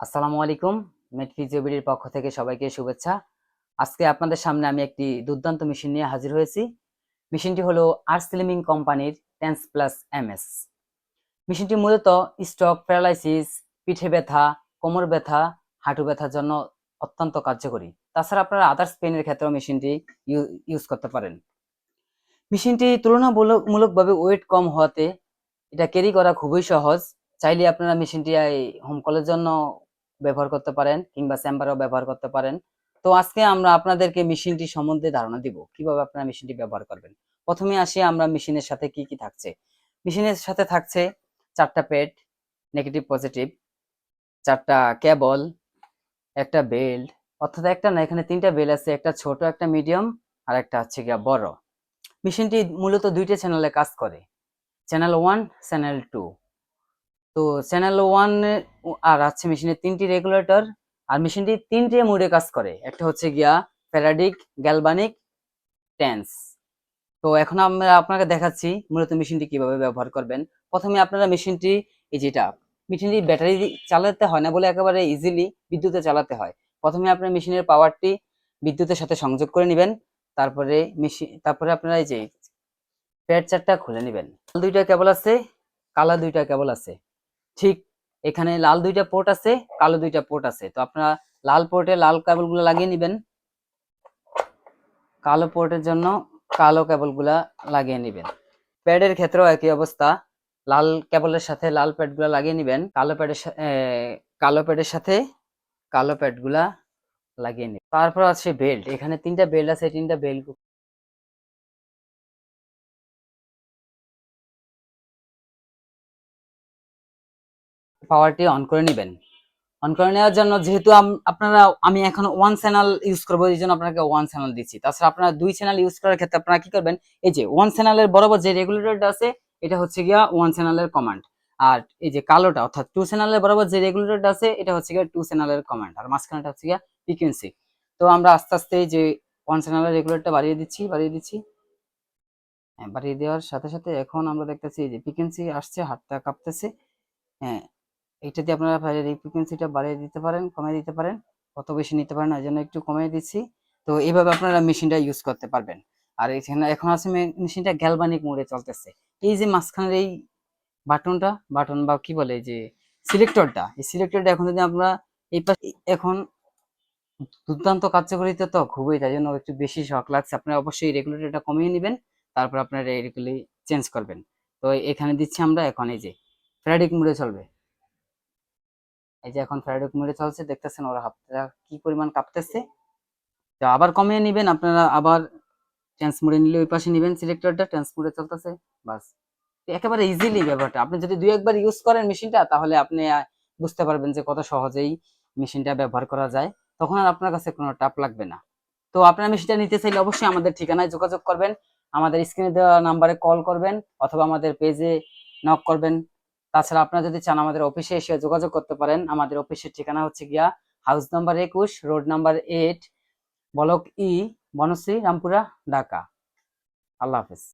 আসসালামু আলাইকুম মেট ফিজিওবিডির পক্ষ থেকে সবাইকে শুভেচ্ছা। আজকে আপনাদের সামনে আমি একটি দুর্দান্ত মেশিন নিয়ে হাজির হয়েছি। মেশিনটি হলো আর স্লিমিং কোম্পানির টেন্স প্লাস এমএস মেশিনটি মূলত স্ট্রোক, প্যারালাইসিস, পিঠে ব্যথা, কোমর ব্যথা, হাঁটু ব্যথার জন্য অত্যন্ত কার্যকরী। তাছাড়া আপনারা আদার্স পেনের ক্ষেত্রেও মেশিনটি ইউজ করতে পারেন। মেশিনটি তুলনামূলকভাবে ওয়েট কম হওয়াতে এটা ক্যারি করা খুবই সহজ। চাইলে আপনারা মেশিনটি হোম কলের জন্য ব্যবহার করতে পারেন কিংবা চেম্বারেও ব্যবহার করতে পারেন। তো আজকে আমরা আপনাদেরকে মেশিনটি সম্বন্ধে ধারণা দিব, কীভাবে আপনারা মেশিনটি ব্যবহার করবেন। প্রথমে আসি আমরা মেশিনের সাথে কি কি থাকছে। মেশিনের সাথে থাকছে চারটা পেড, নেগেটিভ, পজিটিভ। চারটা কেবল, একটা বেল্ট অর্থাৎ একটা না, এখানে তিনটা বেল আছে, একটা ছোট, একটা মিডিয়াম, আর একটা হচ্ছে গিয়া বড়। মেশিনটি মূলত দুইটা চ্যানেলে কাজ করে। Channel one, channel two. তো চ্যানেল ওয়ান আর আছে মেশিনের তিনটি রেগুলেটর আর মেশিনটি তিনটে মোডে কাজ করে। একটা হচ্ছে গিয়া প্যারাডিক গ্যালবানিক টেন্স তো এখন আমরা আপনাকে দেখাচ্ছি মূলত মেশিনটি কীভাবে ব্যবহার করবেন। প্রথমে আপনারা মেশিনটি এই যেটা মেশিনটি ব্যাটারি চালাতে হয় না বলে একেবারে ইজিলি বিদ্যুতে চালাতে হয়। প্রথমে আপনার মেশিনের পাওয়ারটি বিদ্যুতের সাথে সংযোগ করে নেবেন। তারপরে মেশিন তারপরে আপনারা এই যে প্যাড চারটা খুলে নেবেন। দুইটা কেবল আছে, কালা দুইটা কেবল আছে। ঠিক এখানে লাল দুইটা পোর্ট আছে, কালো দুইটা পোর্ট আছে। তো আপনারা লাল পোর্টে লাল কেবলগুলো লাগিয়ে নেবেন। কালো পোর্টের জন্য কালো কেবলগুলা লাগিয়ে নেবেন। প্যাডের ক্ষেত্রেও একই অবস্থা। লাল কেবলের সাথে লাল প্যাডগুলা লাগিয়ে নেবেন। কালো প্যাডের কালো প্যাডের সাথে কালো প্যাডগুলা লাগিয়ে নেবেন। তারপর আছে বেল্ট এখানে তিনটা বেল্ট আছে, তিনটা বেল্ট পাওয়ারটি অন করে নেবেন। অন করে নেওয়ার জন্য যেহেতু আপনারা, আমি এখন ওয়ান চ্যানেল ইউজ করব, এই জন্য আপনাকে ওয়ান চ্যানেল দিচ্ছি। তাছাড়া আপনারা দুই চ্যানেল ইউজ করার ক্ষেত্রে আপনারা কি করবেন, এই যে ওয়ান চ্যানেলের বরাবর যে রেগুলেটরটা আছে, এটা হচ্ছে গিয়া ওয়ান চ্যানেলের কমান্ড আর এই যে কালোটা, অর্থাৎ টু চ্যানেলের বরাবর যে রেগুলেটরটা আছে, এটা হচ্ছে গিয়া টু চ্যানেলের কমান্ড আর মাঝখানেটা হচ্ছে গিয়া ফ্রিকুয়েন্সি তো আমরা আস্তে আস্তে যে ওয়ান চ্যানেলের রেগুলেটরটা বাড়িয়ে দিচ্ছি বাড়িয়ে দিচ্ছি। হ্যাঁ বাড়িয়ে দেওয়ার সাথে সাথে এখন আমরা দেখতেছি যে ফ্রিকুয়েন্সি আসছে, হাতটা কাঁপতেছে। হ্যাঁ এটা দিয়ে আপনারা এই ফ্রিকোয়েন্সিটা বাড়িয়ে দিতে পারেন কমিয়ে দিতে পারেন কত বেশি নিতে পারেন ওই জন্য একটু কমিয়ে দিচ্ছি। তো এইভাবে আপনারা মেশিনটা ইউজ করতে পারবেন। আর এখানে, এখন আছে মেশিনটা গ্যালবানিক মোডে চলতেছে। এই যে মাঝখানের এই বাটনটা বাটন বা কি বলে যে সিলেক্টরটা এই সিলেক্টরটা এখন যদি আমরা এই পাশে, এখন দুর্দান্ত কার্যকরিতা তো খুবই, তাই জন্য একটু বেশি শখ লাগছে। আপনারা অবশ্যই রেগুলেটরটা কমিয়ে নেবেন, তারপর আপনারা এগুলি চেঞ্জ করবেন। তো এখানে দিচ্ছি আমরা, এখন এই যে ফ্রাইডিক মোডে চলবে। এই যে এখন ফ্রাইডে মোডে চলছে, দেখতেছেন ওরা কি পরিমাণ কাঁপতেছে। তো আবার কমিয়ে নেবেন, আপনারা আবার ট্রান্স মোডে নিলে ওই পাশে নেবেন সিলেক্টরটা ট্রান্স মোডে চলতেছে, বাস। একেবারে ইজিলি ব্যাপারটা। আপনি যদি দুই একবার ইউজ করেন মেশিনটা তাহলে আপনি বুঝতে পারবেন যে কত সহজেই মেশিনটা ব্যবহার করা যায়। তখন আর আপনার কাছে কোনো টাপ লাগবে না। তো আপনার মেশিনটা নিতে চাইলে অবশ্যই আমাদের ঠিকানায় যোগাযোগ করবেন, আমাদের স্ক্রিনে দেওয়া নাম্বারে কল করবেন, অথবা আমাদের পেজে নক করবেন। তাছাড়া আপনারা যদি চান আমাদের অফিসে এসে যোগাযোগ করতে পারেন, আমাদের অফিসের ঠিকানা হচ্ছে গিয়া হাউস নাম্বার একুশ road number eight block E Banasree, Rampura, Dhaka. আল্লাহ হাফিজ।